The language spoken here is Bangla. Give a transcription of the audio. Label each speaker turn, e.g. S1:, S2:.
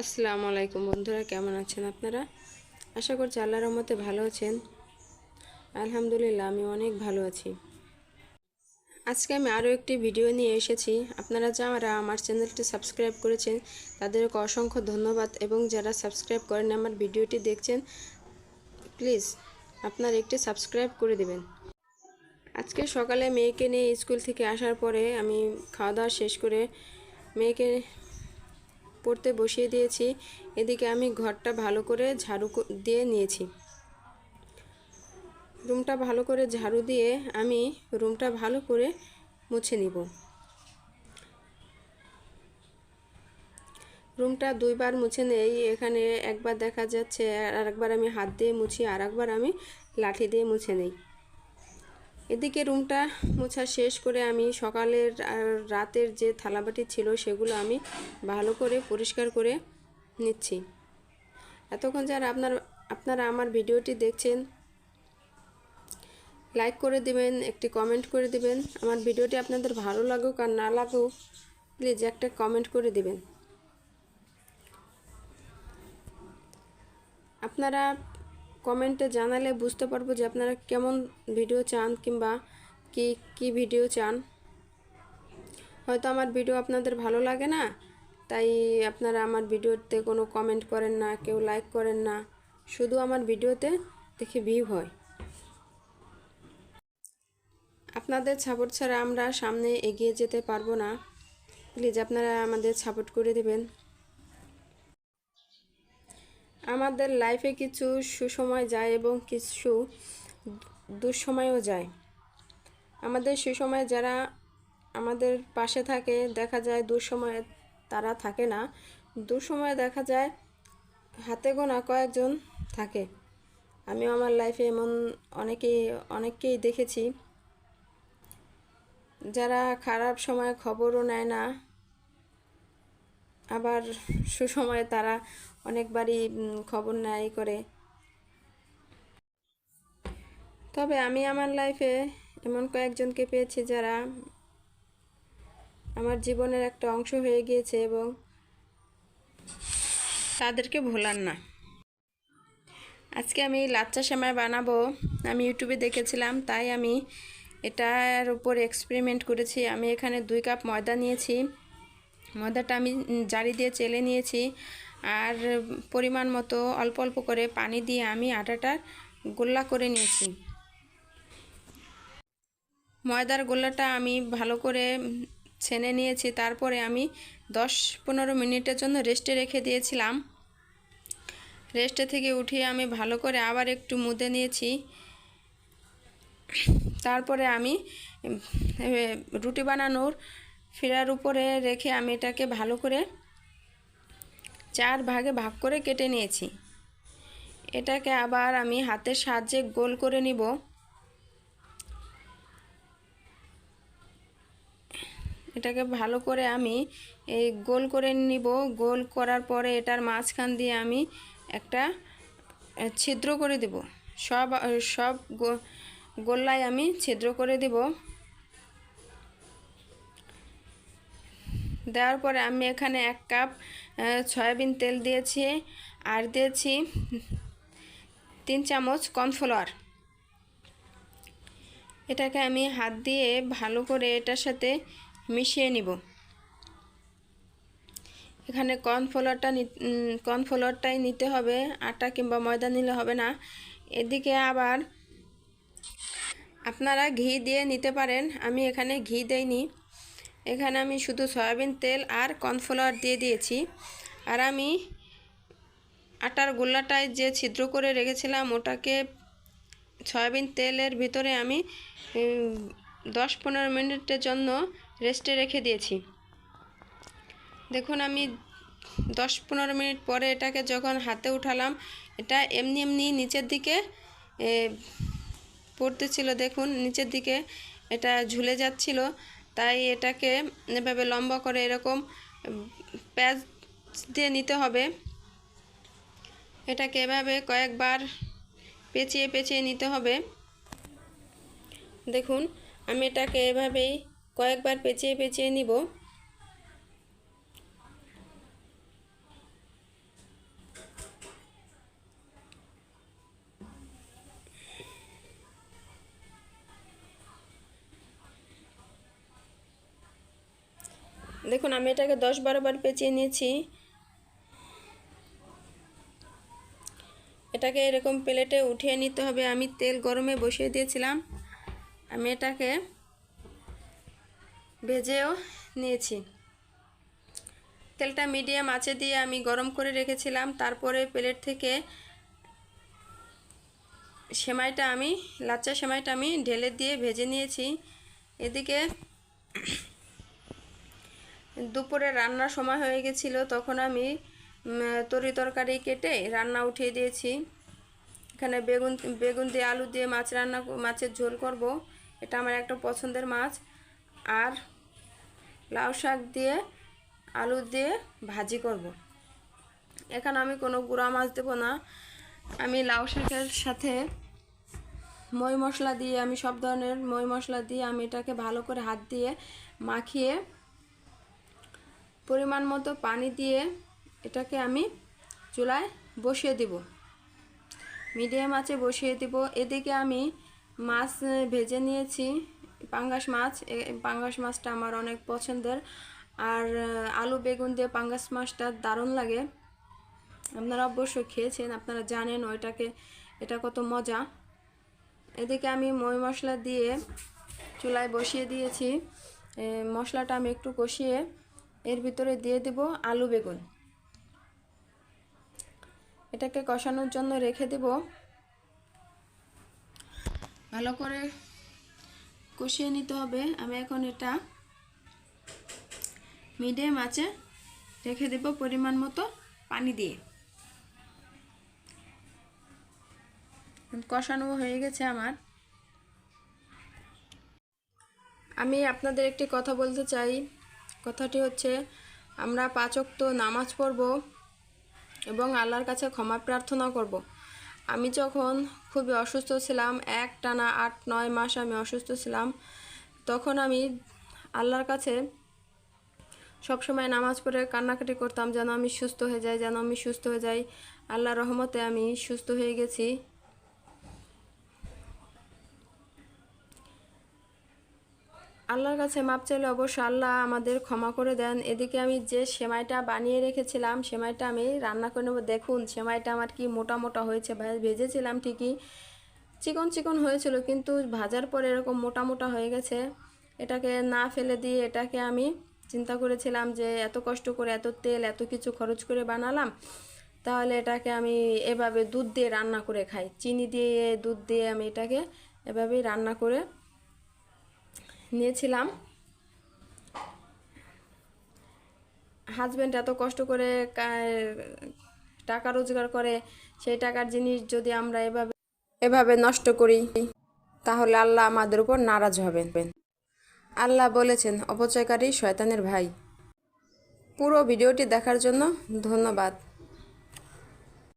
S1: আসসালামু আলাইকুম বন্ধুরা, কেমন আছেন আপনারা? আশা করছি আল্লাহর রহমতে ভালো আছেন। আলহামদুলিল্লাহ, আমি অনেক ভালো আছি। আজকে আমি আরও একটি ভিডিও নিয়ে এসেছি। আপনারা যারা আমার চ্যানেলটি সাবস্ক্রাইব করেছেন, তাদেরকে অসংখ্য ধন্যবাদ এবং যারা সাবস্ক্রাইব করেন আমার ভিডিওটি দেখছেন, প্লিজ আপনার একটি সাবস্ক্রাইব করে দেবেন। আজকে সকালে মেয়েকে নিয়ে স্কুল থেকে আসার পরে আমি খাওয়া দাওয়া শেষ করে মেয়েকে পড়তে বসিয়ে দিয়েছি। এদিকে আমি ঘরটা ভালো করে ঝাড়ু দিয়ে নিয়েছি। রুমটা ভালো করে ঝাড়ু দিয়ে আমি রুমটা ভালো করে মুছে নিব। রুমটা দুইবার মুছে নেই, এখানে একবার দেখা যাচ্ছে আর একবার আমি হাত দিয়ে মুছি, আর একবার আমি লাঠি দিয়ে মুছে নেই। এদিকে রুমটা মোছা শেষ করে আমি সকালের আর রাতের যে থালাবাটি ছিল সেগুলো আমি ভালো করে পরিষ্কার করে নিচ্ছি। এতক্ষণ যারা আপনার, আপনারা আমার ভিডিওটি দেখছেন, লাইক করে দিবেন, একটি কমেন্ট করে দিবেন। আমার ভিডিওটি আপনাদের ভালো লাগুক আর না লাগুক, প্লিজ একটা কমেন্ট করে দিবেন। আপনারা কমেন্টে জানালে বুঝতে পারব যে আপনারা কেমন ভিডিও চান কিংবা কি কি ভিডিও চান। হয়তো আমার ভিডিও আপনাদের ভালো লাগে না, তাই আপনারা আমার ভিডিওতে কোনো কমেন্ট করেন না, কেউ লাইক করেন না, শুধু আমার ভিডিওতে দেখে ভিউ হয়। আপনাদের সাপোর্ট ছাড়া আমরা সামনে এগিয়ে যেতে পারব না। প্লিজ আপনারা আমাদের সাপোর্ট করে দেবেন। আমাদের লাইফে কিছু সুসময় যায় এবং কিছু দুঃসময়ও যায়। আমাদের সুসময়ে যারা আমাদের পাশে থাকে, দেখা যায় দুঃসময়ে তারা থাকে না। দুঃসময়ে দেখা যায় হাতে গোনা কয়েকজন থাকে। আমিও আমার লাইফে এমন অনেকেই অনেককেই দেখেছি। যারা খারাপ সময়ে খবরও নেয় না, আবার সুসময়ে তারা অনেকবারই খবর নেয় করে। তবে আমি আমার লাইফে এমন কয়েকজনকে পেয়েছি যারা আমার জীবনের একটা অংশ হয়ে গিয়েছে এবং তাদেরকে ভোলার না। আজকে আমি লাচ্চা সেমাই বানাবো। আমি ইউটিউবে দেখেছিলাম, তাই আমি এটার উপর এক্সপেরিমেন্ট করেছি। আমি এখানে দুই কাপ ময়দা নিয়েছি। ময়দাটা আমি জারি দিয়ে চেলে নিয়েছি। আর পরিমাণ মতো অল্প অল্প করে পানি দিয়ে আমি আটাটা গোল্লা করে নিয়েছি। ময়দার গোল্লাটা আমি ভালো করে ছেনে নিয়েছি। তারপরে আমি দশ পনেরো মিনিটের জন্য রেস্টে রেখে দিয়েছিলাম। রেস্টে থেকে উঠিয়ে আমি ভালো করে আবার একটু মুদে নিয়েছি। তারপরে আমি রুটি বানানোর ফেরার উপরে রেখে আমি এটাকে ভালো করে চার ভাগে ভাগ করে কেটে নিয়েছি। এটাকে আবার আমি হাতের সাহায্যে গোল করে নিব। এটাকে ভালো করে আমি এই গোল করে নিব। গোল করার পরে এটার মাঝখান দিয়ে আমি একটা ছিদ্র করে দেব। সব সব গোল্লায় আমি ছিদ্র করে দেব। দেওয়ার পরে আমি এখানে এক কাপ সয়াবিন তেল দিয়েছি আর দিয়েছি তিন চামচ কর্নফ্লাওয়ার। এটাকে আমি হাত দিয়ে ভালো করে এটার সাথে মিশিয়ে নিব। এখানে কর্নফ্লাওয়ারটা কর্নফ্লাওয়ারটাই নিতে হবে, আটা কিংবা ময়দা নিলে হবে না। এদিকে আবার আপনারা ঘি দিয়ে নিতে পারেন, আমি এখানে ঘি দেইনি। এখানে আমি শুধু সয়াবিন তেল আর কর্নফ্লাওয়ার দিয়ে দিয়েছি। আর আমি আটার গোল্লাটায় যে ছিদ্র করে রেখেছিলাম, ওটাকে সয়াবিন তেলের ভিতরে আমি দশ পনেরো মিনিটের জন্য রেস্টে রেখে দিয়েছি। দেখুন আমি দশ পনেরো মিনিট পরে এটাকে যখন হাতে উঠালাম, এটা এমনি এমনি নিচের দিকে পড়তেছিল। দেখুন, নিচের দিকে এটা ঝুলে যাচ্ছিল। তাই এটাকে এভাবে লম্বা করে এরকম প্যাচ দিয়ে নিতে হবে। এটাকে এভাবে কয়েকবার পেঁচিয়ে পেঁচিয়ে নিতে হবে। দেখুন, আমি এটাকে এভাবেই কয়েকবার পেঁচিয়ে পেঁচিয়ে নিব। দেখুন, আমি এটাকে দশ বারো বার পেঁচিয়ে নিয়েছি। এটাকে এরকম প্লেটে উঠিয়ে নিতে হবে। আমি তেল গরমে বসিয়ে দিয়েছিলাম। আমি এটাকে ভেজেও নিয়েছি। তেলটা মিডিয়াম আঁচে দিয়ে আমি গরম করে রেখেছিলাম। তারপরে প্লেট থেকে সেমাইটা আমি, লাচ্চা সেমাইটা আমি ঢেলে দিয়ে ভেজে নিয়েছি। এদিকে দুপুরে রান্নার সময় হয়ে গেছিল, তখন আমি তরি তরকারি কেটে রান্না উঠিয়ে দিয়েছি। এখানে বেগুন বেগুন দিয়ে আলু দিয়ে মাছ রান্না মাছের ঝোল করব। এটা আমার একটা পছন্দের মাছ। আর লাউ শাক দিয়ে আলু দিয়ে ভাজি করব। এখানে আমি কোনো গুঁড়া মাছ দেবো না। আমি লাউ শাকের সাথে মই মশলা দিয়ে, আমি সব ধরনের মই মশলা দিয়ে আমি এটাকে ভালো করে হাত দিয়ে মাখিয়ে পরিমাণ মতো পানি দিয়ে এটাকে আমি চুলায় বসিয়ে দিব। মিডিয়াম আঁচে বসিয়ে দিব। এদিকে আমি মাছ ভেজে নিয়েছি। পাঙ্গাস মাছ পাঙ্গাস মাছটা আমার অনেক পছন্দের। আর আলু বেগুন দিয়ে পাঙ্গাস মাছটা দারুণ লাগে। আপনারা অবশ্যই খেয়েছেন, আপনারা জানেন ওইটাকে, এটা কত মজা। এদিকে আমি মই মশলা দিয়ে চুলায় বসিয়ে দিয়েছি। মশলাটা আমি একটু কষিয়ে এর ভিতরে দিয়ে দেব আলু বেগুন। এটাকে কষানোর জন্য রেখে দেব। ভালো করে কষিয়ে নিতে হবে। আমি এখন এটা মিডিয়াম আছে রেখে দেব পরিমাণ মতো পানি দিয়ে। কষানো হয়ে গেছে আমার। আমি আপনাদের একটি কথা বলতে চাই। কথাটি হচ্ছে, আমরা পাচক নামাজ পড়ব এবং আল্লাহর কাছে ক্ষমা প্রার্থনা করব। আমি যখন খুবই অসুস্থ ছিলাম, এক টানা আট, নয় মাস আমি অসুস্থ ছিলাম, তখন আমি আল্লাহর কাছে সবসময় নামাজ পড়ে কান্নাকাটি করতাম, যেন আমি সুস্থ হয়ে যাই, যেন আমি সুস্থ হয়ে যাই আল্লাহ রহমতে আমি সুস্থ হয়ে গেছি আল্লাহর কাছে মাপ চাইলে অবশ্য আল্লাহ আমাদের ক্ষমা করে দেন। এদিকে আমি যে সেমাইটা বানিয়ে রেখেছিলাম, সেমাইটা আমি রান্না করে নেব। দেখুন, সেমাইটা আমার কি মোটা মোটা হয়েছে ভেজেছিলাম ঠিকই। চিকন চিকন হয়েছিল, কিন্তু ভাজার পরে এরকম মোটা মোটা হয়ে গেছে। এটাকে না ফেলে দিয়ে এটাকে আমি চিন্তা করেছিলাম যে এত কষ্ট করে এত তেল, এত কিছু খরচ করে বানালাম, তাহলে এটাকে আমি এভাবে দুধ দিয়ে রান্না করে খাই। চিনি দিয়ে দুধ দিয়ে আমি এটাকে এভাবেই রান্না করে নিয়েছিলাম। হাজব্যান্ড এত কষ্ট করে টাকা রোজগার করে, সেই টাকার জিনিস যদি আমরা এভাবে এভাবে নষ্ট করি, তাহলে আল্লাহ আমাদের উপর নারাজ হবেন। আল্লাহ বলেছেন, অপচয়কারী শয়তানের ভাই। পুরো ভিডিওটি দেখার জন্য ধন্যবাদ।